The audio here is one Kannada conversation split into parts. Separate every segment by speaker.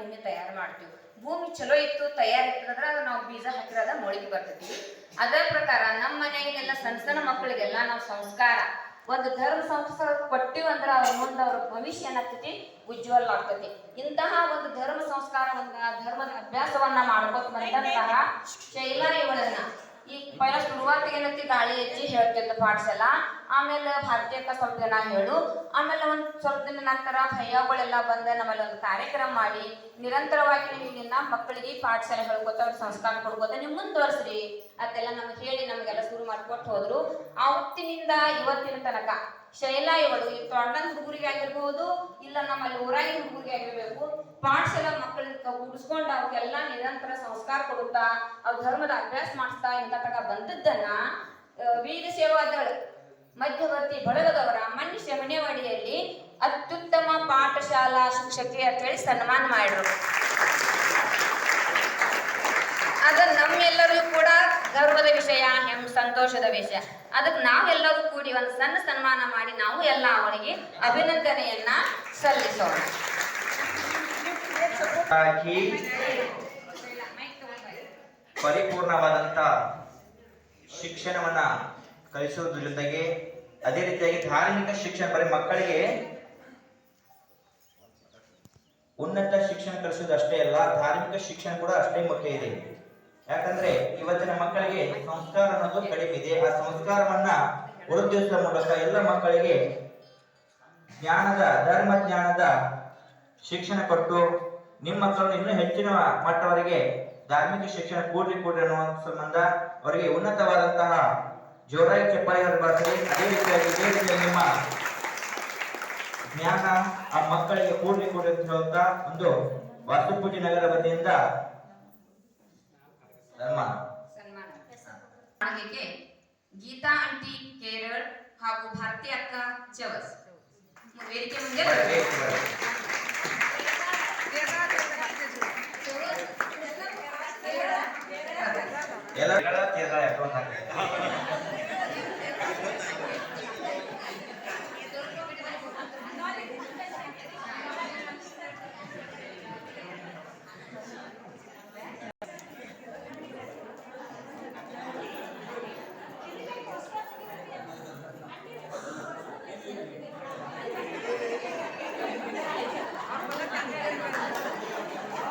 Speaker 1: ಭೂಮಿ ತಯಾರು ಮಾಡ್ತೀವಿ. ಭೂಮಿ ಚಲೋ ಇತ್ತು ತಯಾರಿತ್ತಂದ್ರೆ ಅದು ನಾವು ಬೀಜ ಹಾಕಿರೋದ ಮೊಳಕೆ ಬರ್ತೈತಿ ಅದೇ ಪ್ರಕಾರ ನಮ್ಮ ಮನೆಯಾಗಿನೆಲ್ಲ ಸಣ್ಣ ಸಣ್ಣ ಮಕ್ಕಳಿಗೆಲ್ಲ ನಾವು ಸಂಸ್ಕಾರ, ಒಂದು ಧರ್ಮ ಸಂಸ್ಕಾರ ಕೊಟ್ಟಿವಿ ಅಂದ್ರೆ ಅವ್ರ ಮುಂದೆ ಅವ್ರ ಭವಿಷ್ಯ ಏನಾಗ್ತೈತಿ? ಉಜ್ವಲ ಆಗ್ತೈತಿ. ಇಂತಹ ಒಂದು ಧರ್ಮ ಸಂಸ್ಕಾರ, ಒಂದು ಧರ್ಮದ ಅಭ್ಯಾಸವನ್ನ ಮಾಡ್ಕೊತ ಬಂದಂತಹ ಶೈಲ ಇವಳನ್ನ. ಈ ಪೈಲ ಶುರುವಾತಿಗೆ ಏನಂತಿ ಗಾಳಿ ಹೆಚ್ಚಿ ಹೇಳ್ತಿದ್ದ ಪಾಠಶಾಲ ಆಮೇಲೆ ಭಾರತೀಯಕ್ಕ ಸ್ವಲ್ಪ ದಿನ ಹೇಳು. ಆಮೇಲೆ ಒಂದು ಸ್ವಲ್ಪ ದಿನ ನಂತರ ಭಯ್ಯಗಳೆಲ್ಲ ಬಂದ ನಮ್ಮಲ್ಲಿ ಒಂದು ಕಾರ್ಯಕ್ರಮ ಮಾಡಿ, ನಿರಂತರವಾಗಿ ನೀವು ಮಕ್ಕಳಿಗೆ ಪಾಠಶಾಲೆ ಹೇಳ್ಕೊತ ಅವ್ರ ಸಂಸ್ಕಾರ ಕೊಡ್ಕೋತ ನೀವು ಮುಂದುವರ್ಸ್ರಿ. ಅದೆಲ್ಲ ನಮ್ಗೆ ಹೇಳಿ ನಮಗೆಲ್ಲ ಶುರು ಮಾಡ್ಕೊಟ್ಟು ಹೋದ್ರು. ಆವತ್ತಿನಿಂದ ಇವತ್ತಿನ ತನಕ ಶೈಲಾ ಇವಳು, ಈ ತೊಂಡನ್ ಹುಡುಗರಿಗೆ ಆಗಿರ್ಬೋದು, ಇಲ್ಲ ನಮ್ಮಲ್ಲಿ ಊರಾಗಿನ ಹುಡುಗರಿಗೆ ಆಗಿರ್ಬೇಕು, ಪಾಠಶಾಲಾ ಮಕ್ಕಳನ್ನ ಕೂಡಿಸ್ಕೊಂಡು ಅವ್ರಿಗೆಲ್ಲ ನಿರಂತರ ಸಂಸ್ಕಾರ ಕೊಡುತ್ತಾ, ಅವ್ರ ಧರ್ಮದ ಅಭ್ಯಾಸ ಮಾಡಿಸ್ತಾ ಇಂಥ ತನಕ ಬಂದದ್ದನ್ನ ವೀರ ಸೇವಾದಳ ಮಧ್ಯವರ್ತಿ ಬಳಗದವರ ಮನುಷ್ಯ ಮನೆವಾಡಿಯಲ್ಲಿ ಅತ್ಯುತ್ತಮ ಪಾಠಶಾಲಾ ಶಿಕ್ಷಕಿ ಅಂತ ಹೇಳಿ ಸನ್ಮಾನ ಮಾಡಿದ್ರು. ಅದ ನಮ್ಮೆಲ್ಲರಿಗೂ ಕೂಡ ಗರ್ವದ ವಿಷಯ, ಹೆಮ್ ಸಂತೋಷದ ವಿಷಯ. ಅದಕ್ಕೆ ನಾವೆಲ್ಲರೂ ಕೂಡಿ ಒಂದು ಸಣ್ಣ ಸನ್ಮಾನ ಮಾಡಿ ನಾವು ಎಲ್ಲ ಅವರಿಗೆ ಅಭಿನಂದನೆಯನ್ನ ಸಲ್ಲಿಸೋಣ.
Speaker 2: ಪರಿಪೂರ್ಣವಾದಂತ ಶಿಕ್ಷಣವನ್ನ ಕಲಿಸುವುದ್ರ ಜೊತೆಗೆ ಅದೇ ರೀತಿಯಾಗಿ ಧಾರ್ಮಿಕ ಶಿಕ್ಷಣ, ಬರೀ ಮಕ್ಕಳಿಗೆ ಉನ್ನತ ಶಿಕ್ಷಣ ಕಲಿಸೋದು ಅಷ್ಟೇ ಅಲ್ಲ, ಧಾರ್ಮಿಕ ಶಿಕ್ಷಣ ಕೂಡ ಅಷ್ಟೇ ಮುಖ್ಯ ಇದೆ. ಯಾಕಂದ್ರೆ ಇವತ್ತಿನ ಮಕ್ಕಳಿಗೆ ಸಂಸ್ಕಾರ ಅನ್ನೋದು ಕಡಿಮೆ ಇದೆ. ಆ ಸಂಸ್ಕಾರವನ್ನ ವೃದ್ಧಿಸುವ ಮೂಲಕ ಎಲ್ಲ ಮಕ್ಕಳಿಗೆ ಜ್ಞಾನದ, ಧರ್ಮ ಜ್ಞಾನದ ಶಿಕ್ಷಣ ಕೊಟ್ಟು ನಿಮ್ಮ ಮಕ್ಕಳನ್ನು ಇನ್ನೂ ಹೆಚ್ಚಿನ ಮಟ್ಟವರಿಗೆ ಧಾರ್ಮಿಕ ಶಿಕ್ಷಣ ಕೂಡ್ರಿ ಕೂಡ್ರಿ ಅನ್ನುವ ಸಂಬಂಧ ಅವರಿಗೆ ಉನ್ನತವಾದಂತಹ ಜೋರಾಗಿ ಚಪ್ಪಾಳಿ ಬರ್ತದೆ. ಅದೇ ರೀತಿಯಾಗಿ ಇದೇ ರೀತಿಯಾಗಿ ನಿಮ್ಮ ಜ್ಞಾನ ಆ ಮಕ್ಕಳಿಗೆ ಕೂಡ್ರಿ ಕೊಡಿ ಅಂತ ಹೇಳುತ್ತಾ ಒಂದು ವಾಸ್ತುಪೂಜೆ ನಗರ ವತಿಯಿಂದ ಸನ್ಮಾನ.
Speaker 1: ಗೀತಾ ಆಂಟಿ ಕೇರಳ್ ಹಾಗೂ ಭಾರತಿ ಅಕ್ಕ ಚವಸ್ ವೇದಿಕೆ ಮುಂದೆ.
Speaker 2: ಎಲ್ಲ ಕೇರಳ ಕೇರಳ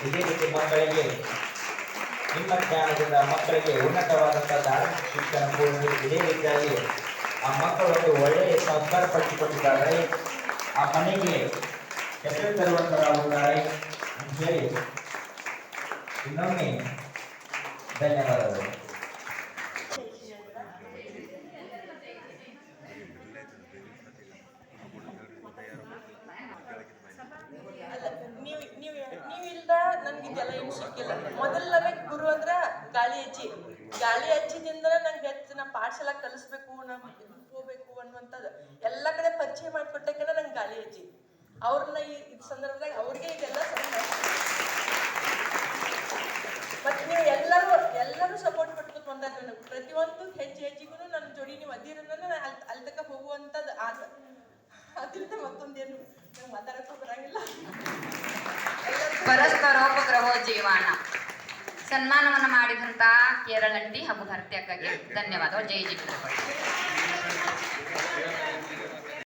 Speaker 2: ಇದೇ ರೀತಿ ಮಕ್ಕಳಿಗೆ, ನಿಮ್ಮ ಜ್ಞಾನದಿಂದ ಮಕ್ಕಳಿಗೆ ಉನ್ನತವಾದಂಥ ಧಾರ್ಮಿಕ ಶಿಕ್ಷಣ ಕೊಡುವುದು ಇದೇ ರೀತಿಯಾಗಿ ಆ ಮಕ್ಕಳು ಒಂದು ಒಳ್ಳೆಯ ಸಂಸ್ಕಾರ ಪಡೆದುಕೊಂಡಿದ್ದಾರೆ ಆ ಮನೆಗೆ ಹೆಸರು ತರುವಂತರಾಗುತ್ತಾರೆ ಅಂತ ಹೇಳಿ ಇನ್ನೊಮ್ಮೆ ಧನ್ಯವಾದಗಳು
Speaker 3: ಅಲ್ಲ ನೀವು ನೀವು ನೀವು ಇದೆಲ್ಲ ಏನು ಸಿಕ್ಕಿಲ್ಲ. ಮೊದಲ ಗುರು ಅಂದ್ರ ಗಾಳಿ ಅಜ್ಜಿ. ಗಾಳಿ ಅಜ್ಜಿದಿಂದ ನಂಗೆ ಹೆಚ್ಚು ನಾ ಪಾಠಶಾಲ ಕಲಿಸ್ಬೇಕು ನಾನು ಹೋಗ್ಬೇಕು ಅನ್ನುವಂಥದ್ದು. ಎಲ್ಲ ಕಡೆ ಪರಿಚಯ ಮಾಡಿಕೊಟ್ಟಕ್ಕೆ ನಂಗೆ ಗಾಳಿ ಅಜ್ಜಿ. ಅವ್ರನ್ನ ಈ ಸಂದರ್ಭದಾಗ ಅವ್ರಿಗೆ ಇದೆಲ್ಲ ಮತ್ತೆ ನೀವು ಎಲ್ಲರೂ ಎಲ್ಲರೂ ಸಪೋರ್ಟ್ ಕೊಟ್ಕೊತ ಬಂದಾರ ನನಗೆ ಪ್ರತಿಯೊಂದು ಹೆಜ್ಜೆ ಹೆಜ್ಜೆಗೂ ನನ್ನ ಜೋಡಿ ನೀವು ಅದಿರನ್ನ ನಾನು ಅಲ್ಲಿ ಅಲ್ಲಿ ತನಕ ಹೋಗುವಂಥದ್ದು ಆದ. ಅದರಿಂದ ಮತ್ತೊಂದೇನು? ನಂಗೆ ಮಾತಾಡೋಕ್ಕೂ ಬರಂಗಿಲ್ಲ.
Speaker 1: ಪರಸ್ಪರೋಪಗ್ರಹೋ ಜೀವಾಣ ಸನ್ಮಾನವನ್ನು ಮಾಡಿದಂತ ಕೇರಳಂಟಿ ಹಾಗೂ ಭರ್ತಿ ಅಕ್ಕಗೆ ಧನ್ಯವಾದ ಜೈ ಜಿ